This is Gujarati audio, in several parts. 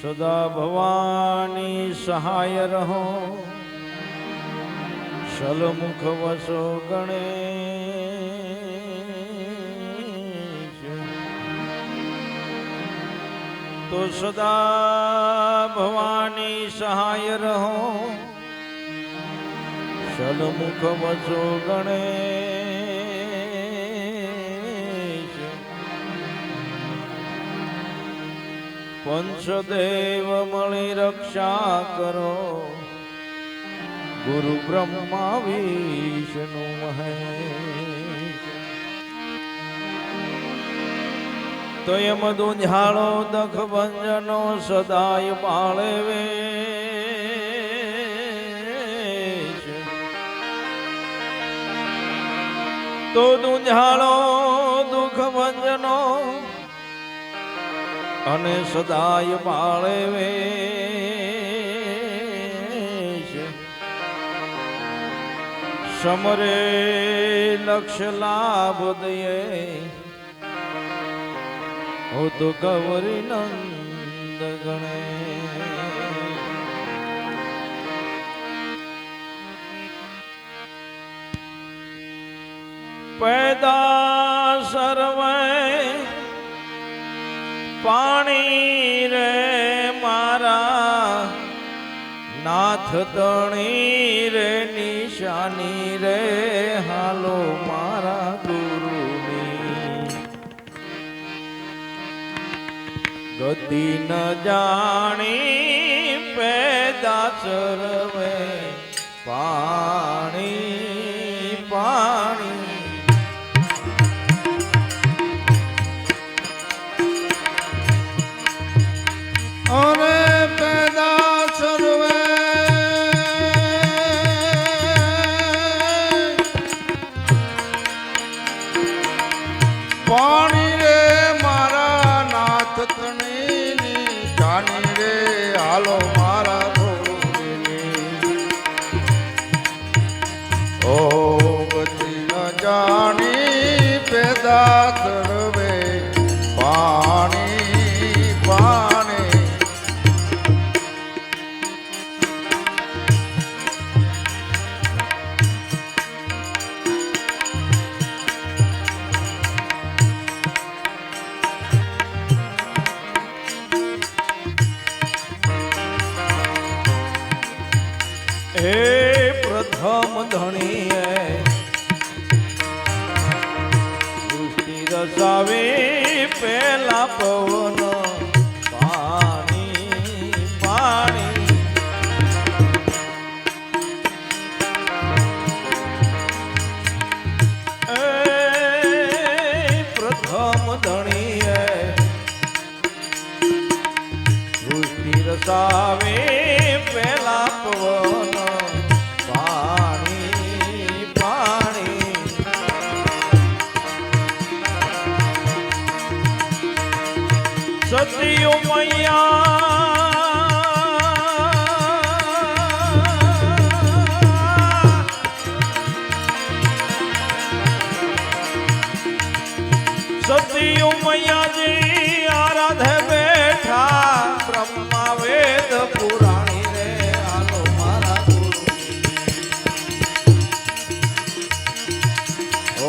સદા ભવાની સહાય રહો સલમુખ વસો ગણેશ તો સદા ભવાની સહાય રહો. સલમુખ વચો ગણેશ. પંચદેવ મળી રક્ષા કરો. ગુરુ બ્રહ્મા વિષ્ણુ મહેશ. તો એમ દુંઝાળો દખ ભંજનો સદાય બાળે વેશ તો દુંઝાળો દુઃખ ભંજનો અને સદાય બાળે વેશ સમરે લક્ષ લાભ દયે હો તો ગૌરી નંદ ગણે પેદા સર્વે પાણી રે મારા, નાથ તણી રે, નિશાની રે હાલો. ગતિ ન જાણી પેદા સર્વે પાણી પાણી. જાણી પેદા સર્વે પાણી પાણી. હે પ્રથમ ધણીએ સૃષ્ટિ રસાવે પેલા પવન.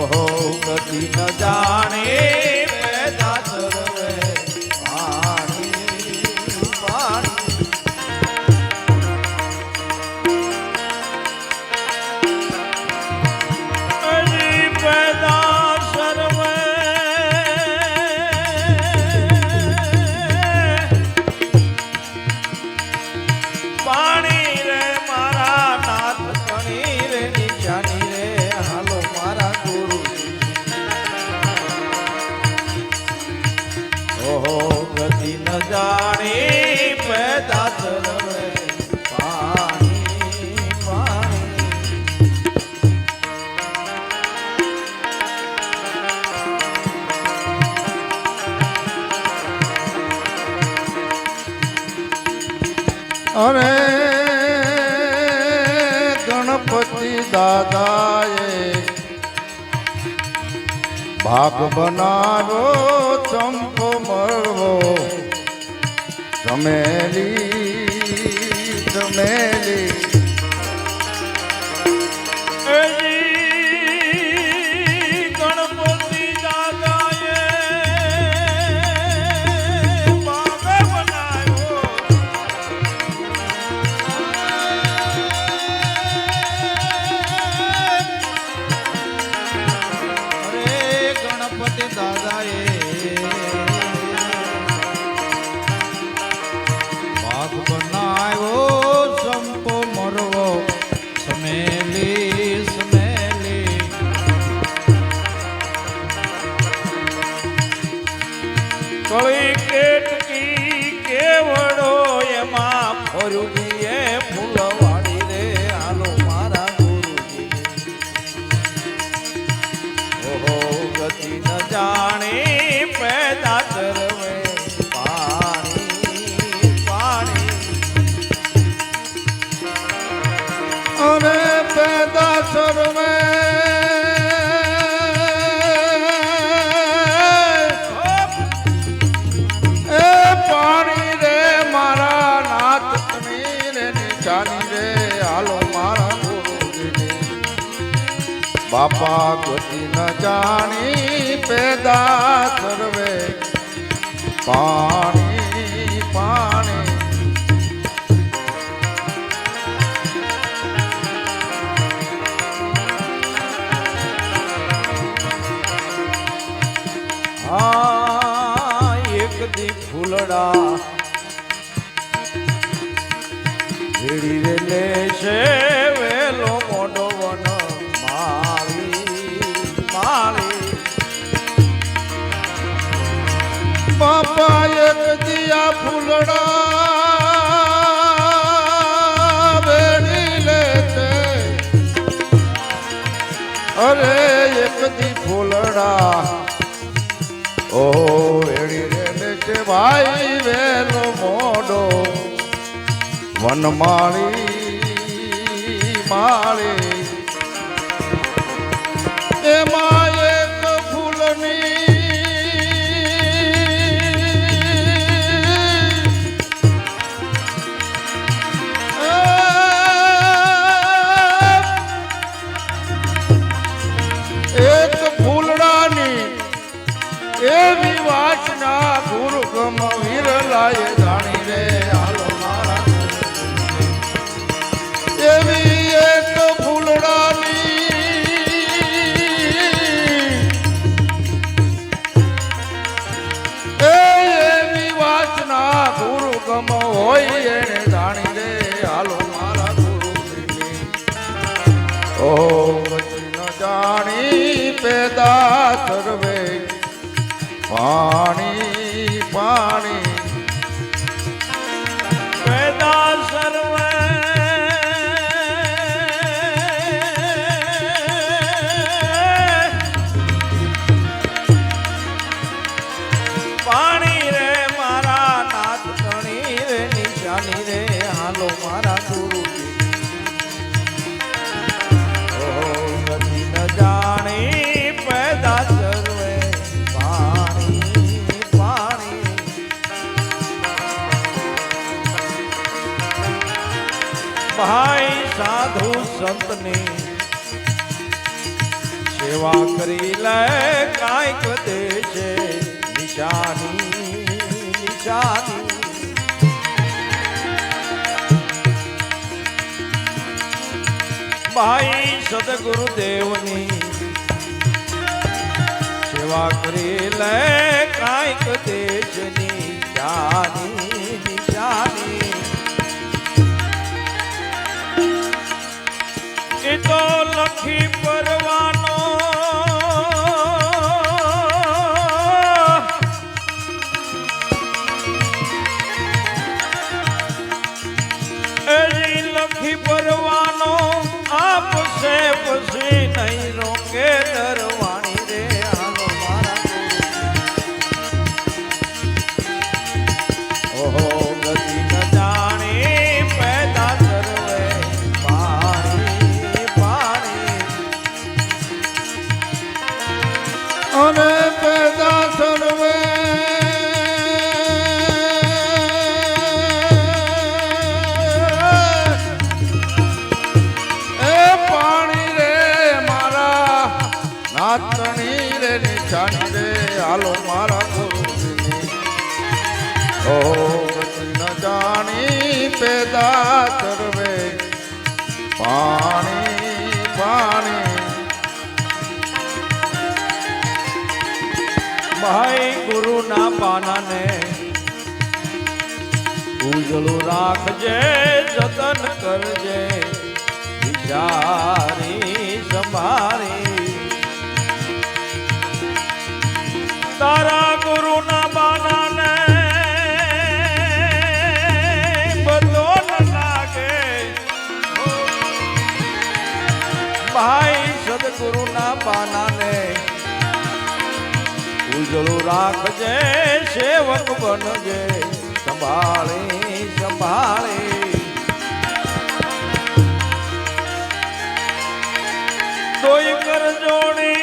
ઓહો કદી ન જાણે. અરે ગણપતિ દાદાએ ભાગ બનાવો ચંપો મળવો. ચમેલી ચમેલી Maru. Maru. ગતિ ન જાણી પેદા સર્વે પાણી ફૂલડા બેડી લે છે અરે એક દી ફૂલડા. ઓ એડી રે છે ભાઈ વેલો મોડો. વનમાળી માળી એ એક એક ફૂલડાની એવી વાસના દુર્ગમ વિરલાય જાણી રે હાલો મારા એવી એક ફૂલડાની એવી વાસના ગુરુ હોય એને જાણી રે હાલો મારા ગુરુ ઓ પાણી પાણી. ભાઈ સાધુ સંતની. સેવા કરી લે કાંઈક દે છે નિશાની નિશાની. ભાઈ સદગુરુ દેવની સેવા કરી લે કાંઈક દેશની જાની નિશાની. તો લખી પરવાનો અને પેદા સર્વે એ પાણી રે મારા, નાતણી રે નિશાની રે, હાલો મારા ગુરુજીની પા સહાય ગુરુના પાનાને ઉજળું રાખજે જતન કરજે વિચારી બનજે સેવક બનજે સંભાળે સંભાળે. કોઈ કરજોણી